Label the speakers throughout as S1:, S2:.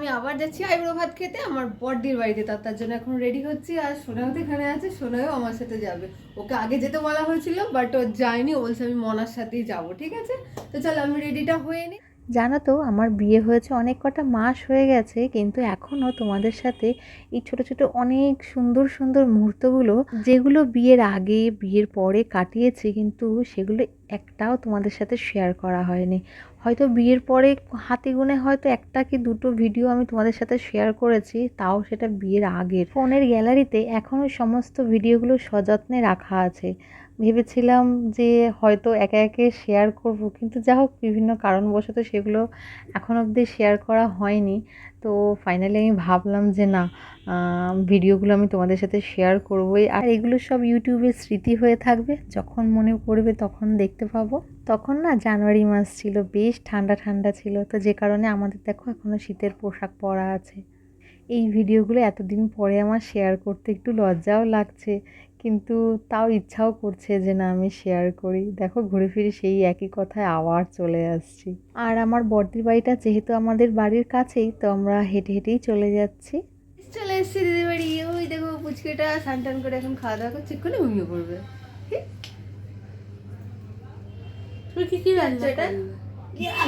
S1: আমি আবার যাচ্ছি আইবুড়ো ভাত খেতে। আমার বড়দির বাড়িতে, তার তার জন্য এখন রেডি হচ্ছি আর সোনাও তো এখানে আছে, সোনাও আমার সাথে যাবে। ওকে আগে যেতে বলা হয়েছিল বাট ও যায়নি, ও বলছে আমি মনার সাথেই যাব, ঠিক আছে? তো চলো আমি রেডিটা হয়ে নিই।
S2: জানো তো, আমার বিয়ে হয়েছে অনেক কটা মাস হয়ে গেছে, কিন্তু এখনও তোমাদের সাথে এই ছোট ছোট অনেক সুন্দর সুন্দর মুহূর্তগুলো, যেগুলো বিয়ের আগে, বিয়ের পরে কাটিয়েছি, কিন্তু সেগুলো একটাও তোমাদের সাথে শেয়ার করা হয়নি। হয়তো বিয়ের পরে হাতে গুনে হয়তো একটা কি দুটো ভিডিও আমি তোমাদের সাথে শেয়ার করেছি, তাও সেটা বিয়ের আগের। ফোনের গ্যালারিতে এখনও সমস্ত ভিডিওগুলো সযত্নে রাখা আছে। ভেবেছিলাম যে হয়তো একে একে শেয়ার করব। কিন্তু যা হোক, বিভিন্ন কারণবশত সেগুলো এখন অবধি শেয়ার করা হয়নি। তো ফাইনালি আমি ভাবলাম যে না ভিডিওগুলো আমি তোমাদের সাথে শেয়ার করবোই। আর এগুলো সব ইউটিউবে স্মৃতি হয়ে থাকবে। যখন মনে পড়বে তখন দেখতে পাবো। তখন না জানুয়ারি মাস ছিল, বেশ ঠান্ডা ঠান্ডা ছিল। তো যে কারণে আমাদের দেখো এখনও শীতের পোশাক পরা আছে। এই ভিডিওগুলো এতদিন পরে আমার শেয়ার করতে একটু লজ্জাও লাগছে। কিন্তু তাও ইচ্ছাও করছে যে না আমি শেয়ার করি। দেখো ঘুরে ফিরে সেই একই কথায় আবার চলে আসছি। আর আমার বর্দির বাড়িটা যেহেতু আমাদের বাড়ির কাছেই তো আমরা হেঁটে হেঁটেই চলে যাচ্ছি।
S1: চলে এসেছি দিদি বাড়ি। ওই দেখো পুচকেটা স্নান টান করে এখন খাওয়া দাওয়া করছে এক্ষুনি ঘুমিয়ে পড়বে।
S3: কি? কি রান্না
S1: এটা?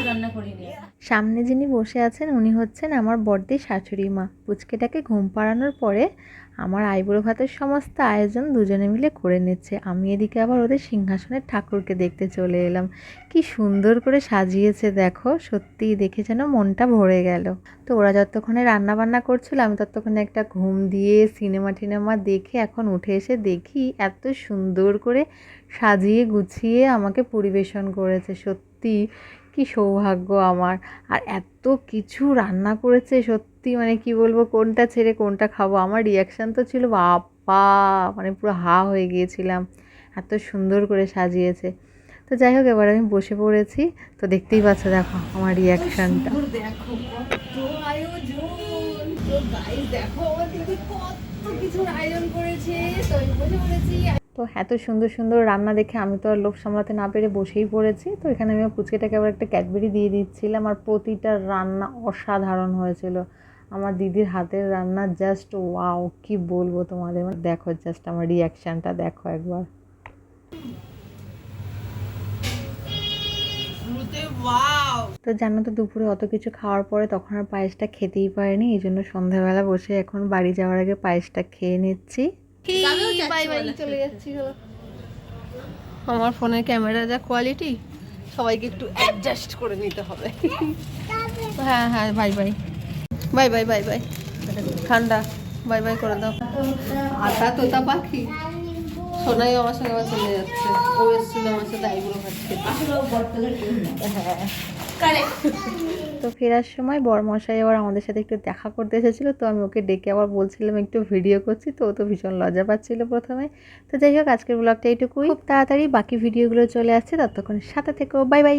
S3: রান্না করিনি?
S2: সামনে যিনি বসে আছেন উনি হচ্ছেন আমার বর্দির শাশুড়ি মা। পুচকেটাকে ঘুম পাড়ানোর পরে আমার আইবুড়ো ভাতের সমস্ত আয়োজন দুজনে মিলে করে নিচ্ছে। আমি এদিকে আবার ওদের সিংহাসনের ঠাকুরকে দেখতে চলে এলাম। কি সুন্দর করে সাজিয়েছে দেখো, সত্যিই দেখে যেন মনটা ভরে গেল। তো ওরা যতক্ষণে রান্না বান্না করছিল, আমি ততক্ষণে একটা ঘুম দিয়ে সিনেমা টিনেমা দেখে এখন উঠে এসে দেখি এত সুন্দর করে সাজিয়ে গুছিয়ে আমাকে পরিবেশন করেছে। সত্যি কি সৌভাগ্য আমার। আর এত কিছু রান্না করেছে সত্যি মানে কি বলব, কোনটা ছেড়ে কোনটা খাব? আমার রিয়াকশান তো ছিল বাবা মানে পুরো হা হয়ে গিয়েছিলাম। এত সুন্দর করে সাজিয়েছে। তো যাই হোক, এবার আমি বসে পড়েছি। তো দেখতেই পাচ্ছ, দেখো, আমার রিয়াকশানটা
S1: দেখো, কত কিছুর আয়োজন করেছে। তো আমি বসে পড়েছি।
S2: তো এত সুন্দর সুন্দর রান্না দেখে আমি তো আর লোভ সামলাতে না পেরে বসেই পড়েছি। তো এখানে আমি পুচকেটাকে আবার একটা ক্যাডবেরি দিয়ে দিচ্ছিলাম আর প্রতিটা রান্না অসাধারণ হয়েছিল। আমার দিদির হাতের রান্না জাস্ট ওয়াও কি বলব তোমাদের? দেখো জাস্ট আমার রিয়াকশানটা দেখো একবার। তো জানো তো দুপুরে অত কিছু খাওয়ার পরে তখন আর পায়েসটা খেতেই পারিনি এই জন্য সন্ধ্যাবেলা বসে এখন বাড়ি যাওয়ার আগে পায়েসটা খেয়ে নিচ্ছি।
S1: চলে যাচ্ছি আমার ফোনের ক্যামেরা যা কোয়ালিটি সবাইকে একটু অ্যাডজাস্ট করে নিতে হবে। হ্যাঁ হ্যাঁ bye bye bye bye bye bye ঠান্ডা। বাই বাই করে দাও। আটা তোতা পাখি। সোনাই আমার সঙ্গে আবার চলে যাচ্ছে। ও এসেছিল আমার সাথে আইগুলো খেতে। হ্যাঁ।
S2: তো ফেরার সময় বরমশাই আবার আমাদের সাথে একটু দেখা করতে এসেছিল, তো আমি ওকে ডেকে আবার বলছিলাম একটু ভিডিও করছি, তো ও তো ভীষণ লজ্জা পাচ্ছিল প্রথমে। তো যাই হোক, আজকের ব্লগটা এইটুকুই। খুব তাড়াতাড়ি বাকি ভিডিওগুলো চলে আসছে ততক্ষণ সাথে থেকো বাই বাই